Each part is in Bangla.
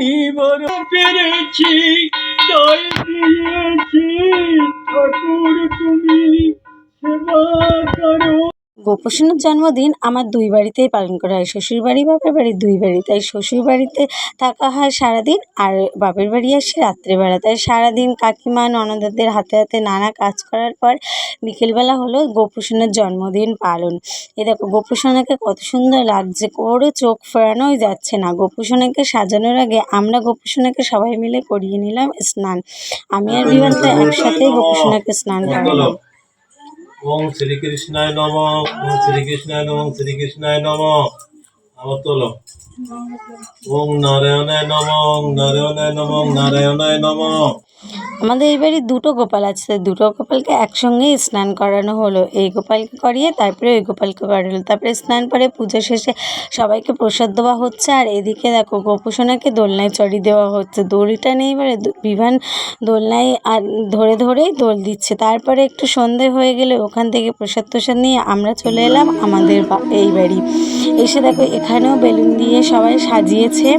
নিবার পেরেছি তাই দিয়েছি। ঠাকুর তুমি সেবা করো। গোপসোনার জন্মদিন আমার দুই বাড়িতেই পালন করা হয়। শ্বশুর বাড়ি বাপের বাড়ি দুই বাড়ি। তাই শ্বশুর বাড়িতে থাকা হয় সারাদিন আর বাপের বাড়ি আসি রাত্রেবেলা তাই সারাদিন কাকিমা ননদাদের হাতে হাতে নানা কাজ করার পর বিকেলবেলা হলো গোপসোনার জন্মদিন পালন। এ দেখো গোপসোনাকে কত সুন্দর লাগছে ওরও চোখ ফেরানোই যাচ্ছে না। গোপসোনাকে সাজানোর আগে আমরা গোপসোনাকে সবাই মিলে করিয়ে নিলাম স্নান। আমি আর তো একসাথেই গোপসোনাকে স্নান করালাম ওম শ্রীকৃষ্ণায় নম ওম শ্রীকৃষ্ণায় নম শ্রীকৃষ্ণায় নম। আবার তোলো। ওম নারায়ণায় নম ওম নারায়ণায় নম নারায়ণায় নম। আমাদের এই বাড়ি দুটো গোপাল আছে। দুটো গোপালকে একসঙ্গেই স্নান করানো হলো। এই গোপালকে করিয়ে তারপরে ওই গোপালকে করালো। তারপরে স্নান করে পুজো শেষে সবাইকে প্রসাদ দেওয়া হচ্ছে। আর এদিকে দেখো গোপুসোনাকে দোলনায় চড়ি দেওয়া হচ্ছে। দড়িটা নেই এবারে বিভান দোলনায় আর ধরে ধরেই দোল দিচ্ছে। তারপরে একটু সন্ধে হয়ে গেলে ওখান থেকে প্রসাদ প্রসাদ নিয়ে আমরা চলে এলাম আমাদের এই বাড়ি। এসে দেখো এখানেও বেলুন দিয়ে সবাই সাজিয়েছে।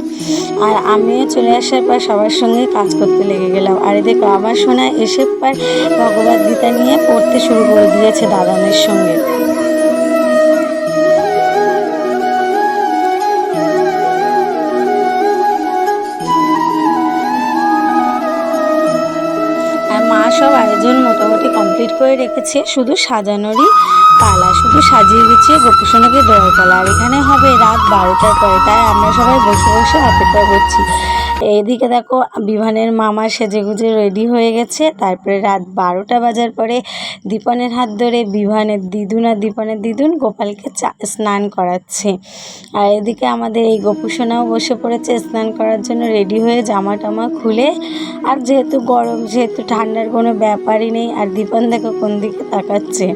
আর আমিও চলে আসার পর সবার সঙ্গে কাজ করতে লেগে গেলাম। আর দেখো আমার সোনা এসে পর ভগবত গীতা নিয়ে পড়তে শুরু করে দিয়েছে দাদানের সঙ্গে। সব আয়োজন মোটামুটি কমপ্লিট করে রেখেছে, শুধু সাজানোরই পালা, শুধু সাজিয়ে গুছিয়ে গোপুসোনাকে দেওয়ার পালা। আর এখানে হবে রাত বারোটার পরে, তাই আমরা সবাই বসে বসে অপেক্ষা করছি। এইদিকে দেখো, বিভানের মামা সেজে গুজে রেডি হয়ে গেছে। তারপরে রাত বারোটা বাজার পরে দীপনের হাত ধরে বিভানের দিদুন আর দীপনের দিদুন গোপালকে চা স্নান করাচ্ছে। আর এদিকে আমাদের এই গোপুসোনাও বসে পড়েছে স্নান করার জন্য রেডি হয়ে জামা টামা খুলে। আর যেহেতু গরম, যেহেতু ঠান্ডার কোনো ব্যাপারই নেই, আর দীপন দেখো কোন দিকে তাকাচ্ছে।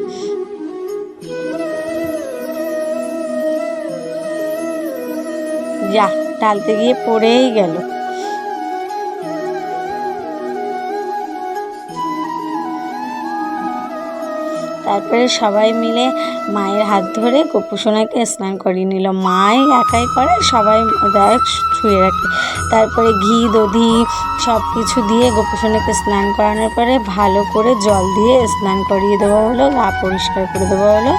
যা টালতে গিয়ে পড়েই গেল। তারপরে সবাই মিলে মায়ের হাত ধরে গোপুসোনাকে স্নান করিয়ে নিল। মাই একাই করে সবাই দেয় ছুঁয়ে রাখে। তারপরে ঘি দধি সব কিছু দিয়ে গোপুসোনাকে স্নান করানোর পরে ভালো করে জল দিয়ে স্নান করিয়ে দেওয়া হলো গা পরিষ্কার করে দেওয়া হলো।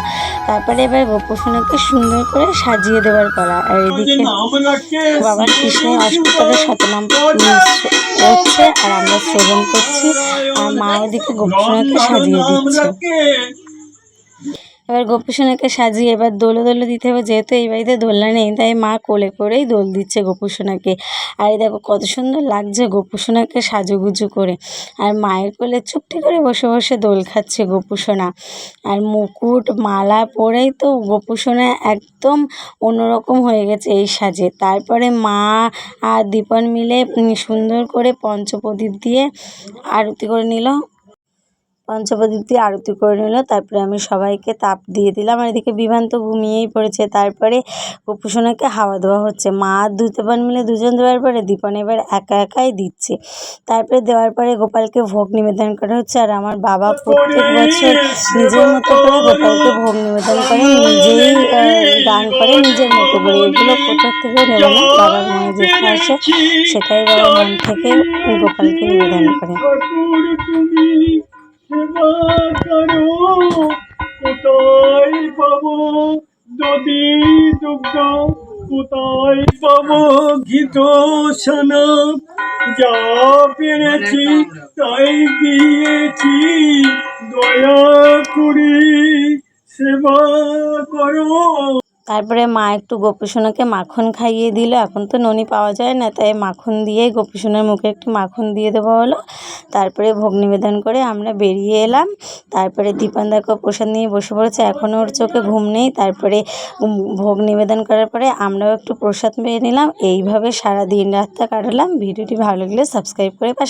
তারপরে এবার গোপুসোনাকে সুন্দর করে সাজিয়ে দেওয়ার পালা। আর এদিকে বাবা কৃষ্ণের অষ্টপদের শতনাম হচ্ছে আর আমরা শ্রবণ করছি। আর মা ওদিকে গোপনাকে সাজিয়ে দিচ্ছে। এবার গোপুসোনাকে সাজিয়ে এবার দোলে দোলে দিতে হবে, যেহেতু এই বাড়িতে দোলনা নেই, তাই মা কোলে করেই দোল দিচ্ছে গোপুসোনাকে। আর এই দেখো কত সুন্দর লাগছে গোপুসোনাকে সাজুগুজু করে। আর মায়ের কোলে চুপটি করে বসে বসে দোল খাচ্ছে গোপুসোনা। আর মুকুট, মালা পরেই তো গোপুসোনা একদম অন্যরকম হয়ে গেছে এই সাজে। তারপরে মা আর দীপন মিলে সুন্দর করে পঞ্চপ্রদীপ দিয়ে আরতি করে নিল। পঞ্চপ্রদীপ দিয়ে আরতি করে নিল। তারপরে আমি সবাইকে তাপ দিয়ে দিলাম। আর এদিকে বিমান তো ঘুমিয়েই পড়েছে। তারপরে গোপুসোনাকে হাওয়া দেওয়া হচ্ছে। মা আর দুতবান মিলে দুজন দেওয়ার পরে দীপন এবার একা একাই দিচ্ছে। তারপরে দেওয়ার পরে গোপালকে ভোগ নিবেদন করা হচ্ছে। আর আমার বাবা প্রত্যেক বছর নিজের মতো করে গোপালকে ভোগ নিবেদন করে। নিজেই গান করে নিজের মতো করে। এগুলো কোথার থেকে নেবে না? বাবার মনে যেটা আসে সেটাই বাবা মন থেকে গোপালকে নিবেদন করে। কোথায় পাবো। যদি দুগ্ধ কোথায় পাবো ঘিত সানা যা পেরেছি তাই দিয়েছি, দয়া করে সেবা করো। তারপরে মা একটু গোপুসোনাকে মাখন খাইয়ে দিল। এখন তো ননি পাওয়া যায় না, তাই মাখন দিয়ে গোপুসোনার মুখে একটু মাখন দিয়ে দেওয়া হলো। তারপরে ভোগ নিবেদন করে আমরা বেরিয়ে এলাম। তারপরে দীপান দেখো প্রসাদ নিয়ে বসে পড়েছে। এখনও ওর চোখে ঘুম নেই। তারপরে ভোগ নিবেদন করার পরে আমরাও একটু প্রসাদ পেয়ে নিলাম। এইভাবে সারা দিন রাতটা কাটালাম। ভিডিওটি ভালো লাগলে সাবস্ক্রাইব করে পাশে